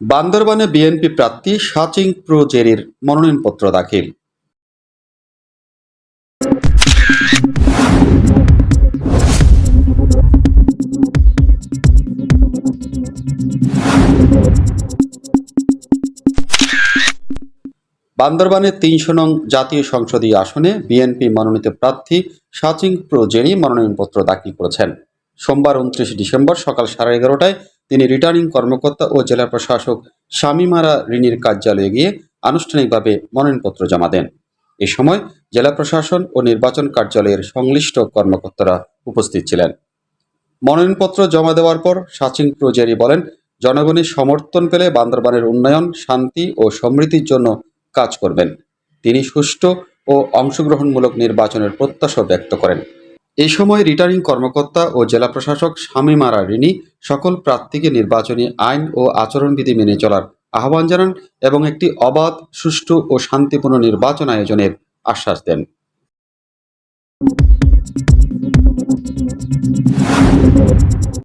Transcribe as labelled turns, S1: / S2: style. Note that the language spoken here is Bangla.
S1: বান্দরবানে বিএনপি প্রার্থী সাচিং প্রো জেরির মনোনয়নপত্র দাখিল। বান্দরবানের তিনশো নং জাতীয় সংসদীয় আসনে বিএনপি মনোনীত প্রার্থী সাচিং প্রো জেরি মনোনয়নপত্র দাখিল করেছেন। সোমবার উনত্রিশে ডিসেম্বর সকাল সাড়ে এগারোটায় তিনি রিটার্নিং কর্মকর্তা ও জেলা প্রশাসক স্বামীমারা রিনির কার্যালয়ে গিয়ে আনুষ্ঠানিকভাবে মনোনয়নপত্র জমা দেন। এ সময় জেলা প্রশাসন ও নির্বাচন কার্যালয়ের সংশ্লিষ্ট কর্মকর্তারা উপস্থিত ছিলেন। মনোনয়নপত্র জমা দেওয়ার পর সাচিং প্রোজেরি বলেন, জনগণের সমর্থন পেলে বান্দরবানের উন্নয়ন, শান্তি ও সমৃদ্ধির জন্য কাজ করবেন। তিনি সুষ্ঠু ও অংশগ্রহণমূলক নির্বাচনের প্রত্যাশা ব্যক্ত করেন। এই সময় রিটার্নিং কর্মকর্তা ও জেলা প্রশাসক শামীম ঋণী সকল প্রার্থীকে নির্বাচনী আইন ও আচরণবিধি মেনে চলার আহ্বান জানান এবং একটি অবাধ, সুষ্ঠু ও শান্তিপূর্ণ নির্বাচন আয়োজনের আশ্বাস দেন Thank you.